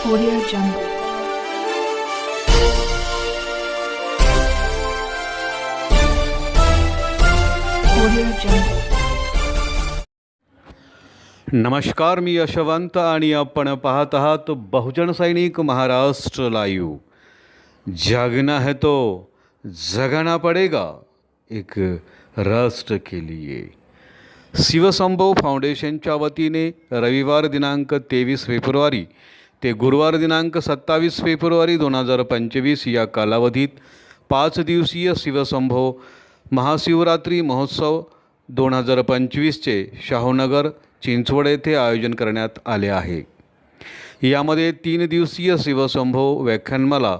Audio Jungle. नमस्कार मी यशवंत आणि आपण पाहत आहात बहुजन सैनिक महाराष्ट्र लाईव्ह. जागना है तो जगाना पडेगा एक राष्ट्र के लिए. शिवसंभव फाउंडेशनच्या वतीने रविवार दिनांक तेवीस फेब्रुवारी ते गुरुवार दिनांक सत्तावीस फेब्रुवारी दोन हजार पंचवीस या कालावधीत पाच दिवसीय शिवसंभव महाशिवरात्री महोत्सव दोन हजार पंचवीसचे शाहूनगर चिंचवड येथे आयोजन करण्यात आले आहे. यामध्ये तीन दिवसीय शिवसंभव व्याख्यानमाला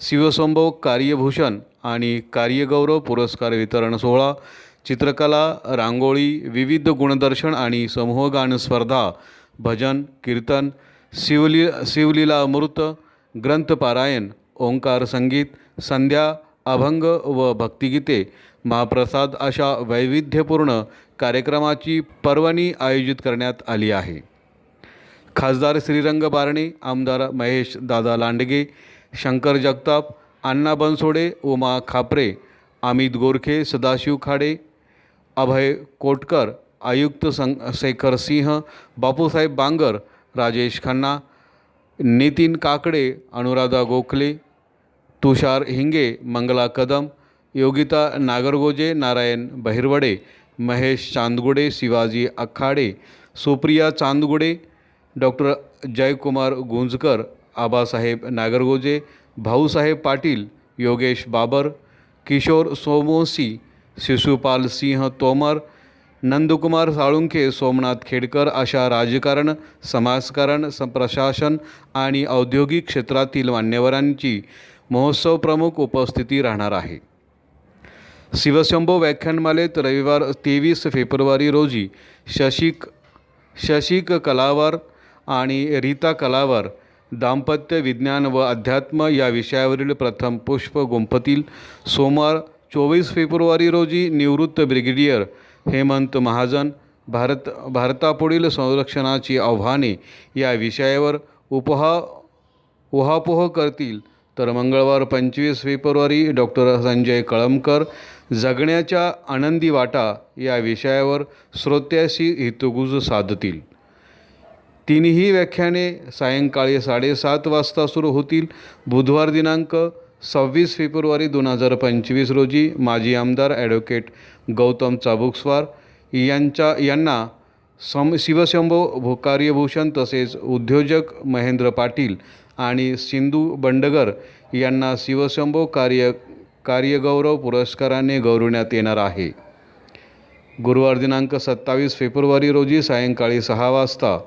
शिवसंभव कार्यभूषण आणि कार्यगौरव पुरस्कार वितरण सोहळा चित्रकला रांगोळी विविध गुणदर्शन आणि समूहगान स्पर्धा भजन कीर्तन शिवली शिवलीला अमृत ग्रंथपारायण ओंकार संगीत संध्या अभंग व भक्तिगीते महाप्रसाद अशा वैविध्यपूर्ण कार्यक्रमाची पर्वणी आयोजित करण्यात आली आहे. खासदार श्रीरंग बारणे आमदार महेश दादा लांडगे शंकर जगताप अण्णा बनसोडे उमा खापरे अमित गोरखे सदाशिव खाडे अभय कोटकर आयुक्त सं शेखर सिंह बापूसाहेब बांगर राजेश खन्ना, नितीन काकडे, अनुराधा गोखले, तुषार हिंगे, मंगला कदम, योगिता नागरगोजे, नारायण बहिरवडे, महेश चांदगुडे, शिवाजी अखाडे, सुप्रिया चांदगुडे, डॉक्टर जयकुमार गुंजकर, आबासाहेब नागरगोजे, भाऊसाहेब पाटील, योगेश बाबर, किशोर सोमोसी, शिशुपाल सिंह तोमर नंदकुमार साळुंखे सोमनाथ खेडकर अशा राजकारण समाजकारण स प्रशासन आणि औद्योगिक क्षेत्रातील मान्यवरांची महोत्सव प्रमुख उपस्थिती राहणार आहे. शिवशंभो व्याख्यानमालेत रविवार तेवीस फेब्रुवारी रोजी शशिक शशिक कलावर आणि रीता कलावर दाम्पत्य विज्ञान व अध्यात्म या विषयावरील प्रथम पुष्प गुंफतील सोमवार चोवीस फेब्रुवारी रोजी निवृत्त ब्रिगेडियर हेमंत महाजन भारत भारतापुढील संरक्षणाची आव्हाने या विषयावर उपहा उहापोह करतील. तर मंगळवार पंचवीस फेब्रुवारी डॉक्टर संजय कळमकर जगण्याच्या आनंदी वाटा या विषयावर श्रोत्याशी हितगुज साधतील. तिन्ही व्याख्याने सायंकाळी साडेसात वाजता सुरू होतील. बुधवार दिनांक सव्वीस फेब्रुवारी दोन हजार पंचवीस रोजी माजी आमदार ॲडव्होकेट गौतम चाबुकस्वार यांच्या यांना सम शिवशंभो कार्यभूषण तसेच उद्योजक महेंद्र पाटील आणि सिंधू बंडगर यांना शिवशंभो कार्य कार्यगौरव पुरस्काराने गौरवण्यात येणार आहे. गुरुवार दिनांक सत्तावीस फेब्रुवारी रोजी सायंकाळी सहा वाजता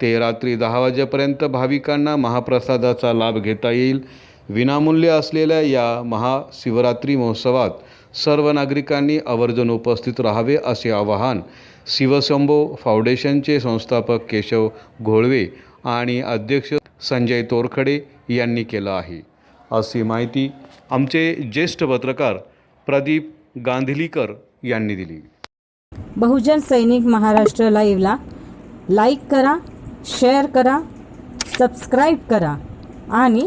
ते रात्री दहा वाजेपर्यंत भाविकांना महाप्रसादाचा लाभ घेता येईल. विनामूल्य असलेल्या या महाशिवरात्री महोत्सवात सर्व नागरिकांनी आवर्जून उपस्थित राहावे असे आवाहन शिवशंभो फाउंडेशनचे संस्थापक केशव घोळवे आणि अध्यक्ष संजय तोरखडे यांनी केलं आहे. अशी माहिती आमचे ज्येष्ठ पत्रकार प्रदीप गांधीलीकर यांनी दिली. बहुजन सैनिक महाराष्ट्र लाईव्हला लाईक करा शेअर करा सबस्क्राईब करा आणि